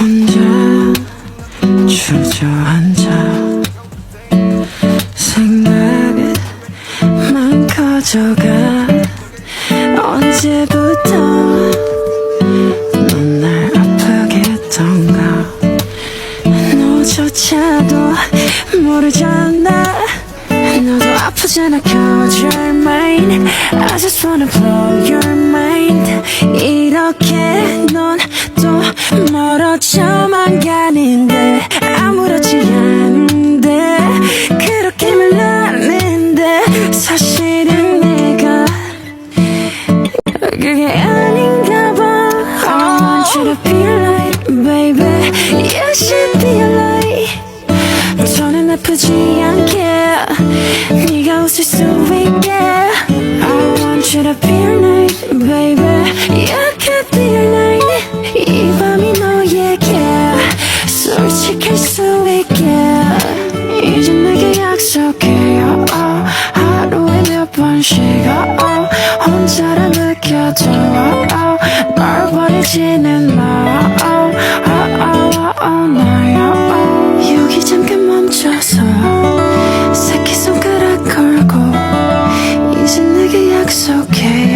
혼자 주저앉아 생각만 커져가 언제부터 넌 날 아프게 했던가? 너조차도 모르잖아. 너도 아프잖아 cause your mind. I just wanna blow your mind. 이렇게 너 아닌가 봐 I want you to be like baby You should be like 저는 나쁘지 않게 네가 웃을 수 있게 I want you to be like baby You could be like 이 밤이 너에게 솔직할 수 있게 이제 내게 약속해요 하루에 몇 번씩 oh, oh, 혼자라 버려줘 널 버리지는 마 나야 여기 잠깐 멈춰서 새끼손가락 걸고 이제 내게 약속해